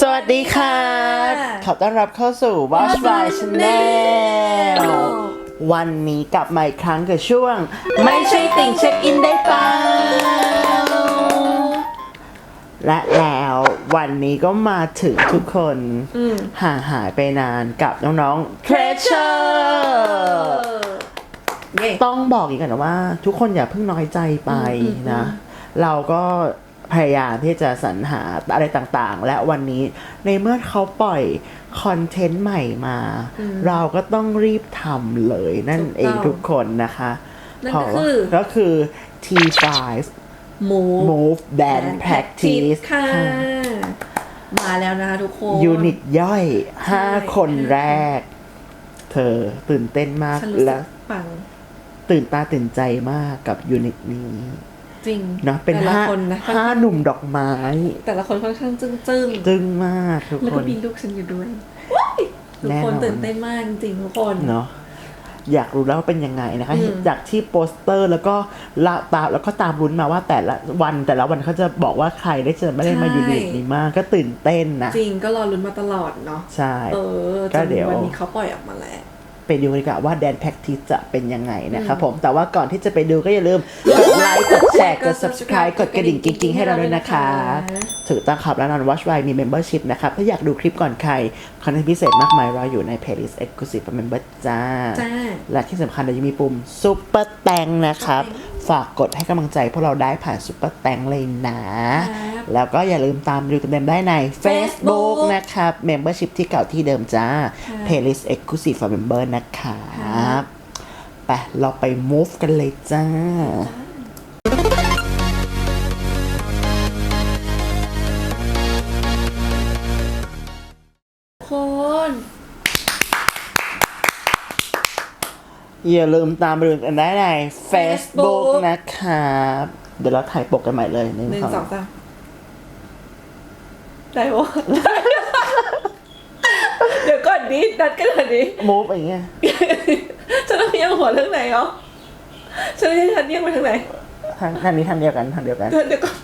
สวัสดีค่ะ ขอต้อนรับเข้าสู่ Watch My Channel วันนี้กลับมาอีกครั้งกับช่วง ไม่ใช่ติ่งเช็คอินได้เปล่าและแล้ววันนี้ก็มาถึงทุกคนห่างหายไปนานกับน้องๆ Treasure เย้ต้องบอกอีกก่อนนะว่า ทุกคนอย่าเพิ่งน้อยใจไปนะ เราก็ พยายามที่จะสรรหาอะไรต่างๆ และวันนี้ในเมื่อเขาปล่อยคอนเทนต์ใหม่มา เราก็ต้องรีบทำเลยนั่นถูกต้องเองทุกคนนะคะนั่นเพราะก็คือก็คือ T5 หมู Move Dance Practice ค่ะ มาแล้วนะคะทุกคน ยูนิตย่อยใช่5คนแรก เธอตื่นเต้นมากฉันรู้สึและกปังตื่นตาตื่นใจมากกับยูนิตนี้ จริงเนาะเป็นแต่ละห้าคนนะห้าหนุ่มดอกไม้ แต่ละคนค่อนข้างจึ้งจึ้งๆจึ้งมากทุกแล้วคก็นมีลูกฉันอยู่ด้วยว้ายทุกแน่คนนอนตื่นเต้นมากจริงๆทุกคนเนาะอยากรู้แล้วว่าเป็นยังไงนะคะอืมจากที่โปสเตอร์แล้วก็ละตามแล้วก็ตามลุ้นมาว่าแต่ละวันแต่ละวันเขาจะบอกว่าใครได้จะไม่ได้มาอยู่ในนี้มากก็ตื่นเต้นนะจริงก็รอลุ้นมาตลอดเนาะใช่เออก็จนเดี๋ยววันนี้เขาปล่อยออกมาแล้ว ไปดูกันดีกว่าว่าแดนแพ็กทีจะเป็นยังไงนะครับผมแต่ว่าก่อนที่จะไปดูก็อย่าลืมกดไลค์กดแชร์กด subscribe กดกระดิ่งกิ๊งๆให้เราด้วยนะคะถือตั้งขับแล้วนอน Watch by มี membership นะครับถ้าอยากดูคลิปก่อนใครคอนเทนต์พิเศษมากมายรออยู่ใน playlist exclusive for member จ้าจ้าและที่สำคัญเรายังมีปุ่ม super แตงนะครับ ฝากกดให้กำลังใจพวกเราได้ผ่าน super แตงเลยนะครับ แล้วก็อย่าลืมตามดูเต็มๆได้ใน Facebook นะครับ membership ที่เก่าที่เดิมจ้าค่ะ playlist exclusive for member นะครับไปเราไป move กันเลยจ้าคนอย่าลืมตามดูกันได้ใน Facebook นะครับ เดี๋ยวเราถ่ายปกกันใหม่เลยหนึ่งหนึ่งสองสองสาม ได้ปะเดี๋ยวก่อนดินัดกันก่อนดิ move อย่างเงี้ยฉันต้องเอียงหัวเรื่องไหนเหรอฉันให้ฉันเอียงไปทางไหนทางทางนี้ทางเดียวกันทางเดียวกันเดี๋ยวเดี๋ยวก่อน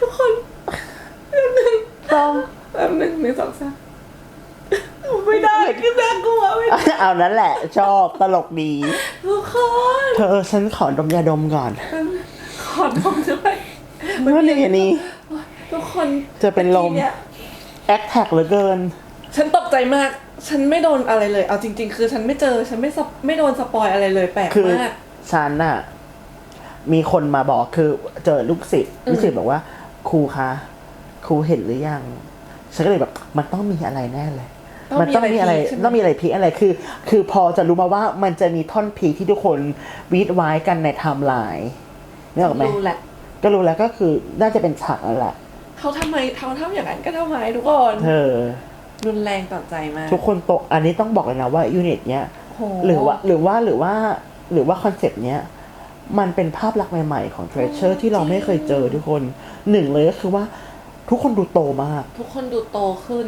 ทุกคนแป๊บนึงต้องแป๊บนึงหนึ่งสองสามไม่ได้คือน่ากลัวไม่ได้เอานั้นแหละ ชอบตลกดี ทุกคนเธอฉันขอดมยาดมก่อน ขอดมด้วยเมื่อนี้นี้ ทุกคนจะเป็นลมมื่อกี้ยแอคแท็กเหลือเกิน ฉันตกใจมาก ฉันไม่โดนอะไรเลย เอาจริง ๆ คือฉันไม่เจอ ฉันไม่สปไม่โดนสปอยอะไรเลยแปลกคือมาก ฉันน่ะ มีคนมาบอกคือเจอลูกศิษย์ลูกศิษย์บอกว่า ครูคะครูเห็นหรือยัง ฉันก็เลยแบบ มันต้องมีอะไรแน่เลย ต้องมันต้องมีอะไรมีอะไรพีคใช่ไหม ต้องมีอะไรพีคอะไรคือ คือพอจะรู้มาว่ามันจะมีท่อนพีคที่ทุกคนวีดไว้กันในไทม์ไลน์นี่ออกไหม รู้แหละ ก็รู้แล้วก็คือน่าจะเป็นฉากนั่นแหละ เขาทำไมเขาทำอย่างนั้นก็ทำไมทุกคนเธอ รุนแรงต่อใจมากทุกคนโตะอันนี้ต้องบอกเลยนะว่ายูนิตเนี้ยโหหรือว่าหรือว่าหรือว่าหรือว่าคอนเซปต์เนี้ย มันเป็นภาพลักษณ์ใหม่ ๆ ของ Treasure ที่เราไม่เคยเจอทุกคนหนึ่งเลยก็คือว่าทุกคนดูโตมากทุกคนดูโตขึ้น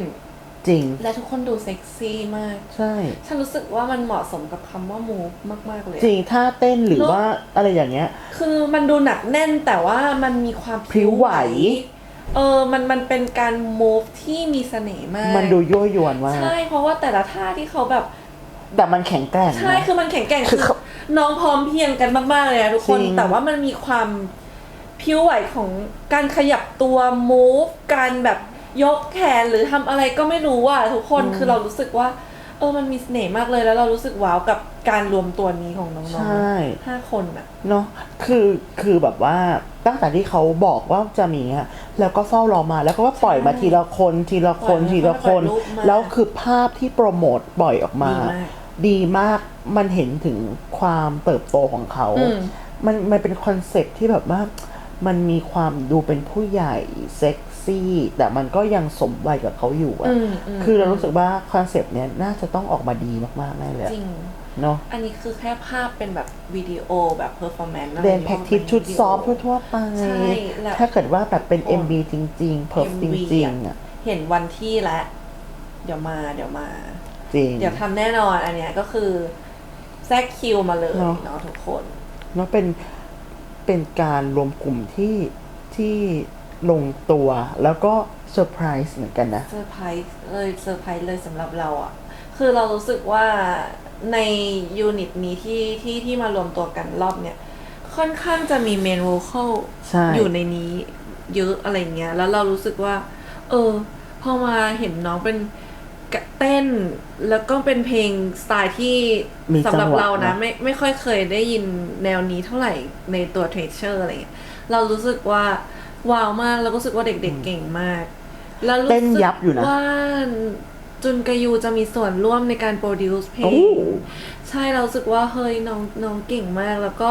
จริง และทุกคนดูเซ็กซี่มาก ใช่ ฉันรู้สึกว่ามันเหมาะสมกับคำว่า move มากๆเลย จริงท่าเต้นหรือเนอะว่าอะไรอย่างเงี้ย คือมันดูหนักแน่นแต่ว่ามันมีความพริ้วไหว เออมันมันเป็นการ move ที่มีเสน่ห์มาก มันดูยั่วยวนมากใช่เพราะว่าแต่ละท่าที่เขาแบบ แต่มันแข็งแกร่งใช่นะคือมันแข็งแกร่งคืคืออเขาน้องพร้อมเพรียงกันมากๆเลยนะทุกคน จริง แต่ว่ามันมีความพิ้วไหวของการขยับตัว move การแบบยกแขนหรือทำอะไรก็ไม่รู้อะทุกคนคือเรารู้สึกว่า เออมันมีเสน่ห์มากเลยแล้วเรารู้สึกว้าวกับการรวมตัวนี้ของน้องใช่ ๆห้าคนอะ เนาะคือคือแบบว่าตั้งแต่ที่เขาบอกว่าจะมีอะ แล้วก็เฝ้ารอมาแล้วก็ว่าปล่อยมาทีละคนทีละคนปล่อยมาทีละคนปล่อยรูปมาแล้วคือภาพที่โปรโมทปล่อยออกมา ดีมากดีมากมันเห็นถึงความเติบโตของเขาอืมมันมันเป็นคอนเซ็ปต์ที่แบบว่ามันมีความดูเป็นผู้ใหญ่เซ็กซี่ แต่มันก็ยังสมวัยกับเขาอยู่อะอืมอืมคือเรารู้สึกว่าคอนเซ็ปต์เนี้ยน่าจะต้องออกมาดีมากๆแน่เลยอะจริง เนาะอันนี้คือแค่ภาพเป็นแบบวิดีโอแบบเพอร์ฟอร์แมนซ์เดนแพ็กทิสชุดซ้อมทั่วๆไปใช่แล้วถ้าเกิดว่าแบบเป็นโอ้ MB จริงๆเพิร์ฟจ MV ริงๆอะเห็นวันที่แล้วเดี๋ยวมาเดี๋ยวมาจริงเดี๋ยวทำแน่นอนอันเนี้ยก็คือแทรกคิวมาเลยเนอะเนาะทุกคนเนาะเป็นเป็นการรวมกลุ่มที่ที่ลงตัวแล้วก็เซอร์ไพรส์เหมือนกันนะเซอร์ไพรส์เลยเซอร์ไพรส์เลยสำหรับเราอะ่ะ คือเรารู้สึกว่า ในยูนิตนี้ที่ที่ที่มารวมตัวกันรอบเนี้ยค่อนข้างจะมีเมนโวคอลใช่ อยู่ในนี้เยอะอะไรเงี้ย แล้วเรารู้สึกว่า เออ พอมาเห็นน้องเป็นกะเต้น แล้วก็เป็นเพลงสไตล์ที่มีสำหรับจังหวะเรานะ นะ ไม่ไม่ค่อยเคยได้ยินแนวนี้เท่าไหร่ในตัวเทรเชอร์อะไรเงี้ยเรารู้สึกว่าว้าวมาก แล้วก็รู้สึกว่าเด็กๆเก่งมาก แล้วรู้เต้นสึกยับอยู่นะ ว่า จุนกายูจะมีส่วนร่วมในการโปรดิวซ์เพลโอ้งใช่เรารู้สึกว่าเฮ้ยน้องน้องเก่งมากแล้วก็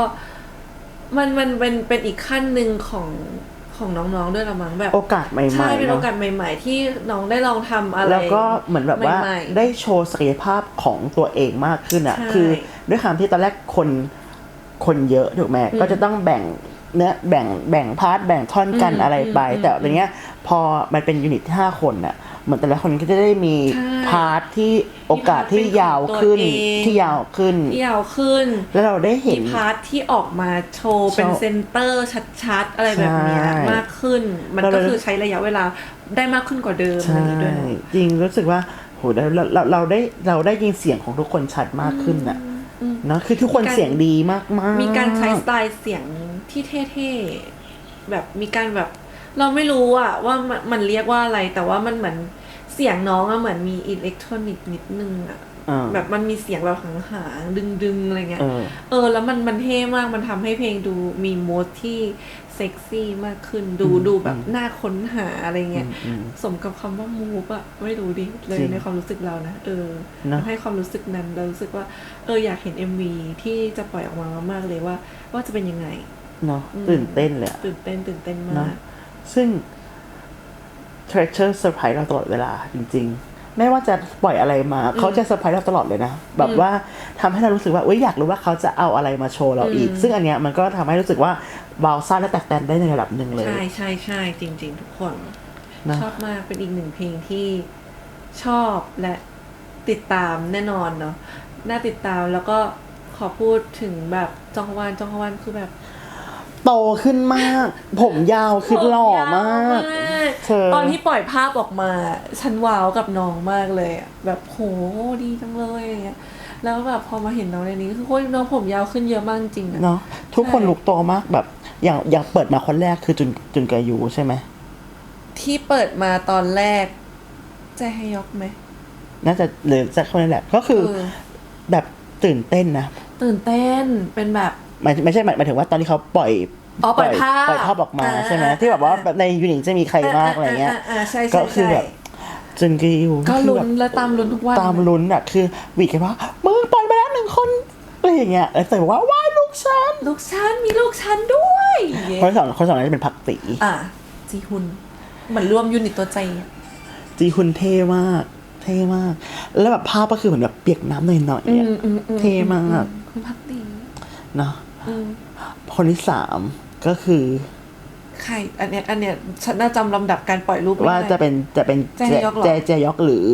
มันมันเป็นเป็นอีกขั้นหนึ่งของของน้องๆด้วยละมั้งแบบโอกาสใหม่ๆใช่เป็นโอเนาะกาสใหม่ ๆ ที่น้องได้ลองทำอะไรแล้วก็เหมือนแบบว่าใหม่ๆได้โชว์ศักยภาพของตัวเองมากขึ้นอะใช่คือด้วยความที่ตอนแรกคนคนเยอะถูกไหมก็จะต้องแบ่งเนื้อแบ่งแบ่งพาร์ทแบ่งท่อนกันอืมอะไรไปอืมแต่อะไรเงี้ยพอมันเป็นยูนิตที่ห้าคนอะ เหมือนแต่ละคนก็จะได้มีใช่พาร์ทที่โอกาสที่มีพาร์ทเป็นยาวขึ้นของตัวเอง ที่ยาวขึ้นที่ยาวขึ้น แล้วเราได้เห็มีน พาร์ทที่ออกมาโชว์เป็นโชว์เซนเตอร์ชัดๆ อะไรแบบเนี้ยใช่มากขึ้น มันเราก็เลย คือใช้ระยะเวลาได้มากขึ้นกว่าเดิมอะไรใช่อย่างนี้ด้วยเนอะจริงรู้สึกว่าโหเราเราเราเราได้เราได้ยินเสียงของทุกคนชัดมากขึ้นอะเนอะคือทุกคนมีการ เสียงดีมากมากมีการใช้สไตล์เสียงที่เท่ๆ แบบมีการแบบ เราไม่รู้อะว่ามันมันเรียกว่าอะไร แต่ว่ามันเหมือนเสียงน้องอะเหมือนมีอิเล็กทรอนิกส์นิดนึงอะอ่าแบบมันมีเสียงแบบหางๆดึงๆอะไรเงี้ยเออเออ แล้วมันมันเท่มากมันทำให้เพลงดูมีโมดที่เซ็กซี่มากขึ้นดูดูแบบน่าค้นหาอะไรเงี้ยอืมสมกับคำว่ามูฟอะไม่รู้ดิเลยจริงในความรู้สึกเรานะเออเนอะมันให้ความรู้สึกนั้นเรารู้สึกว่า เอออยากเห็น MV ที่จะปล่อยออกมามากๆเลยว่า ว่าจะเป็นยังไงเนาะอืมตื่นเต้นเลยอะตื่นเต้นตื่นเต้นมาเนาะก ซึ่ง Treasure เซอร์ไพรส์เราตลอดเวลาจริง ๆ ไม่ว่าจะปล่อยอะไรมา เขาจะเซอร์ไพรส์เราตลอดเลยนะ แบบว่าทำให้เรารู้สึกว่าอุ้ยอยากรู้ว่าเขาจะเอาอะไรมาโชว์เราอีก ซึ่งอันเนี้ยมันก็ทำให้รู้สึกว่าวาวซ่าและแตกแตนได้ในระดับหนึ่งเลย ใช่ใช่ใช่จริง ๆ ทุกคนนะชอบมากเป็นอีกหนึ่งเพลงที่ชอบและติดตามแน่นอนเนาะน่าติดตามแล้วก็ขอพูดถึงแบบจองฮวานจองฮวานคือแบบโตขึ้นมาก ผมยาวขึ้นหล่อมาก เธอ ตอนที่ปล่อยภาพออกมา ฉันว้าวกับน้องมากเลยอะแบบโหดีจังเลยอะไรเงี้ยแล้วแบบพอมาเห็นน้องในนี้คือโคตรน้องผมยาวขึ้นเยอะมากจริงอะ เนาะทุกคนใช่ลุกโตมากแบบ อย่างอย่างเปิดมาคนแรกคือจุนจุนกายูใช่ไหมที่เปิดมาตอนแรกใจให้ยกไหม น่าจะหรือจะคนนั้นแหละก็คือเออ แบบตื่นเต้นนะตื่นเต้นเป็นแบบ หมายไม่ใช่หมายหมายถึงว่าตอนที่เขาปล่อย อ๋อปล่อยภาพปล่อยภาพออกมาอ่าใช่ไหมที่แบบว่าแบบในยูนิตจะมีใครมากอะไรเงี้ยอ่าใช่ก็ใช่คือใช่แบบจุนกียูก็คือลุ้แบนบและตามลุ้นทุกวันตามลุ้นอะคือวีดกันว่ามึงปล่อยไปแล้วหนึ่งคนอะไรอย่างเงี้ยแล้วเตยบอกว่าว้ายลูกฉันลูกฉันมีลูกฉันด้วยคนสองคนสองนั้นจะเป็นพักตีอะจีฮุนเหมือนรวมยูนิตตัวใจอะจีฮุนเท่มาก เท่มาก แล้วแบบภาพก็คือเหมือนแบบเปียกน้ำหน่อยๆอะเท่มากคุณพักดีเนาะอืม คนที่สามก็คือใครอันเนี้ยอันเนี้ยฉันน่าจำลำดับการปล่อยรูปไม่ว่าได้ จะเป็นจะเป็นแจฮยอกเหรอ แจแจยอกหรือ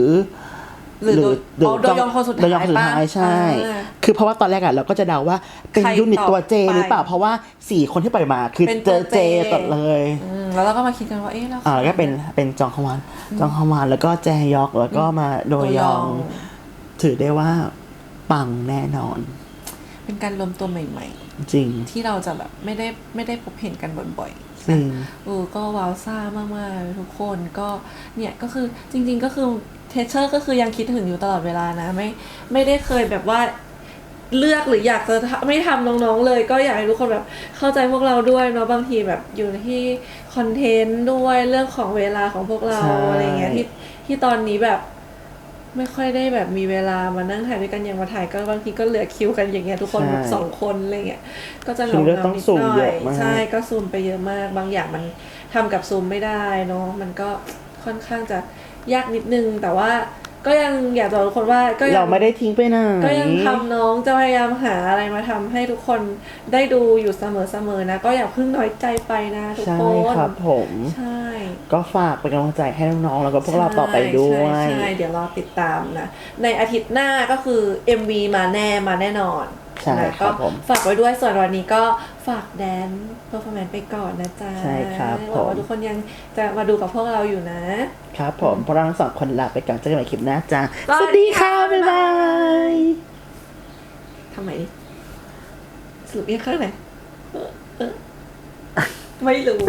หรือโดยอ๋อโดยยองคนสุดโดยยองท้ายคนสุดปะท้ายใช่ อ่า คือเพราะว่าตอนแรกอะเราก็จะเดาว่าเป็นใครยูนิตตัวเจต่อไปหรือเปล่าเพราะว่าสี่คนที่ปล่อยมาคือเป็นเจตัวอเจ เจตัดเลย อืมแล้วเราก็มาคิดกันว่าเอ๊ะแล้ว อ่าแล้วก็เป็นเป็นจองฮวานจองฮวานแล้วก็แจยอกแล้วก็มาโดยยองถือได้ว่าปังแน่นอน เป็นการรวมตัวใหม่จริงๆที่เราจะแบบไม่ได้ไม่ได้พบเห็นกันบ่อยๆจริงเออก็ว้าวซ่ามากๆเลยทุกคนก็เนี่ยก็คือจริง ๆ ก็คือเทเชอร์ก็คือยังคิดถึงอยู่ตลอดเวลานะ ไม่ไม่ได้เคยแบบว่าเลือกหรืออยากจะทำไม่ทำน้องๆเลย ก็อยากให้ทุกคนแบบเข้าใจพวกเราด้วยเนาะบางทีแบบอยู่ที่คอนเทนต์ด้วยเรื่องของเวลาของพวกเราใช่อะไรเงี้ยที่ที่ตอนนี้แบบ ไม่ค่อยได้แบบมีเวลามานั่งถ่ายด้วยกันอย่างมาถ่ายก็บางทีก็เหลือคิวกันอย่างเงี้ยทุกคนแบบสองคนอะไรเงี้ยก็จะเหคืงาอเรื่องๆต้องนิดซูมหน่เยอยอะมาก ใช่ก็ซูมไปเยอะมาก บางอย่างมันทำกับซูมไม่ได้เนาะมันก็ค่อนข้างจะยากนิดนึง แต่ว่า ก็ยังอยากจะบอกทุกคนว่าก็ยัเราไม่ได้ทิ้งไปไหนก็ยังทำน้องจะพยายามหาอะไรมาทำให้ทุกคนได้ดูอยู่เสมอๆนะ ก็อย่าเพิ่งน้อยใจไปนะทุกใช่คนครับผม ใช่ก็ฝากเป็นกำลังใจให้น้องๆแล้วก็พวกเราต่อไปด้วยใช่ใช่เดี๋ยวรอติดตามนะ ในอาทิตย์หน้าก็คือ MV มาแน่มาแน่นอน ใช่นะครับก็ผมฝากไว้ด้วยส่วนวันนี้ก็ฝากแดนเพอร์ฟอร์แมนซ์ไปก่อนนะจ๊ะใช่ครับหวังผม ว่าทุกคนยังจะมาดูกับพวกเราอยู่นะ ครับผมพวกเราทั้งสองคนลาไปก่อนเจอกันใหม่คลิปหน้าจ้าสวัสสวัสดีดีค่ะค่ะ บ๊ายบาย ทำไมสรุปยังข้างไหนเออเออไม่รู้